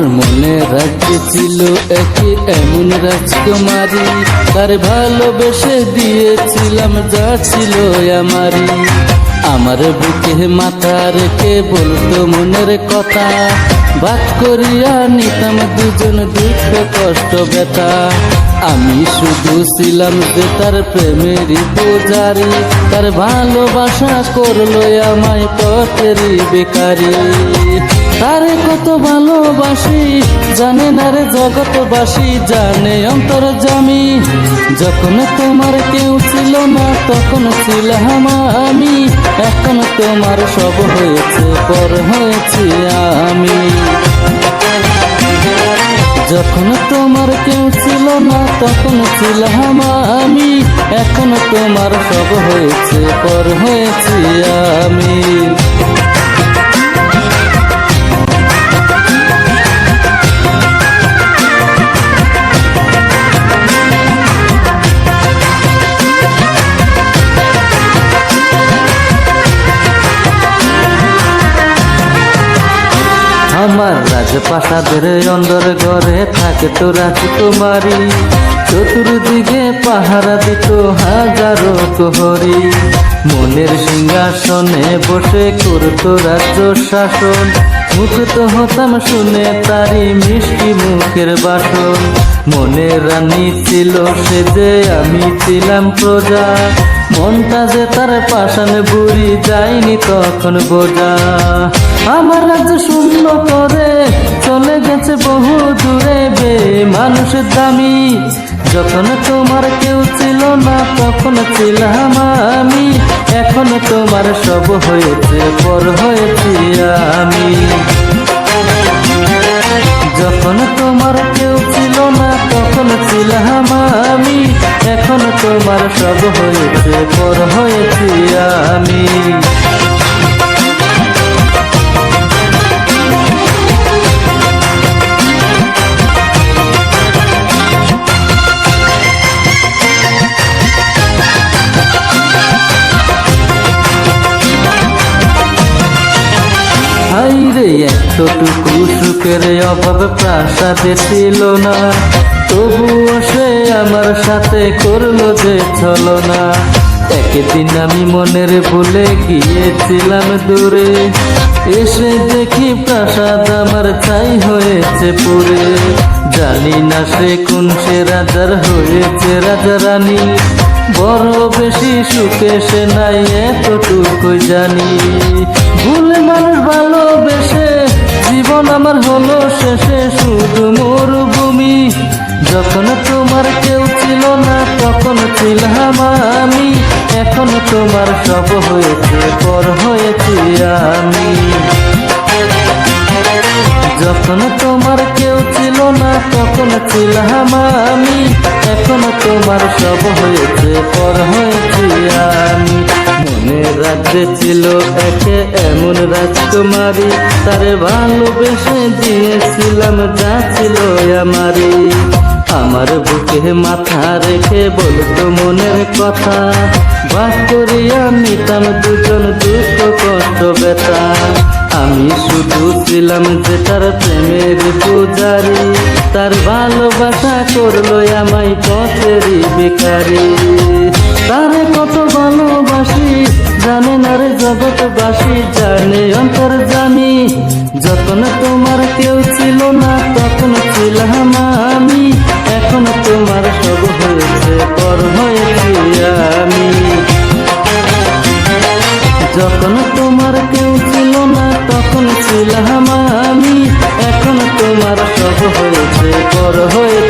মনে রাজ্যে ছিল একই, এমন রাজকুমারী। তার ভালোবেসে দিয়েছিলাম যা ছিল আমারই। আমার বুকে মাথা রেখে বলতো মনের কথা। বাদ করিয়া নিতাম দুজন দুঃখ কষ্ট ব্যথা। আমি শুধু ছিলাম যে তার প্রেমেরই পূজারি। তার ভালোবাসা করল আমায় পথেরই বেকারি। তারে কত ভালোবাসি, জানে না রে জগৎবাসী, জানে অন্তর জামি। যখন তোমার কেউ ছিল না, তখন ছিলাম আমি। এখন তোমার সব হয়েছে, পর হয়েছি আমি। যখন তোমার কেউ ছিল না, তখন ছিলাম আমি। এখন তোমার সব হয়েছে, পর হয়েছি আমি। আমার রাজপ্রাসাদের অন্দর ঘরে থাকে তো রাজকুমারী চতুর্দিকে পাহারা দিত হাজারো প্রহরী। মনের সিংহাসনে বসে করতো রাজ্য শাসন। মুক্ত হতাম শুনে তারি মিষ্টি মুখের বাসন। মনে রানী ছিল সে যে আমি ছিলাম প্রজা। মনটা যে তার পাশান বুড়ি যায়নি তখন বোঝা। আমার রাজ্য শূন্য করে মানুষের দামি, যখন তোমার কেউ ছিল না, তখন ছিলাম আমি। এখন তোমার সব হয়েছে, পর হয়েছি আমি। এতটুকু সুখের অভাব প্রাসাদে ছিল না। তবুও সে আমার সাথে করল যে চলো না একদিন আমি মনের ভুলে গিয়েছিলাম দূরে। এসে দেখি প্রাসাদ আমার চাই হয়েছে পুরে। জানি না সে কোন সে রাজার হয়েছে রাজা রানী বড় বেশি সুখে সে নাই এতটুকু জানি। ভুল মানুষ ভালোবেসে জীবন আমার হলো শেষে শুধু মরুভূমি। যখন তোমার কেউ ছিল না, তখন ছিলাম আমি। এখন তোমার সব হয়েছে, পর হয়েছি আমি। যখন তোমার না, তখন ছিলাম আমি। এখন তোমার সব হয়েছে, পর হয়েছি আমি। মনে রাজ্যে ছিল একে এমন রাজকুমারী, তারে ভালোবেসে দিয়েছিলাম, যা ছিল আমারই। আমার বুকে মাথা রেখে বলতো মনের কথা বাস করিয়া নিতাম দুজন দুঃখ কষ্ট ব্যথা। আমি শুধু ছিলাম যে তার প্রেমের পূজারি। তার ভালোবাসা করল আমায় পথেরই বেকারি তারে কত ভালোবাসি, জানে না রে জগৎবাসী, জানে অন্তর জানি যখন তোমার কেউ ছিল না তখন ছিলাম আমি। এখন তোমার সব অমর হয়ে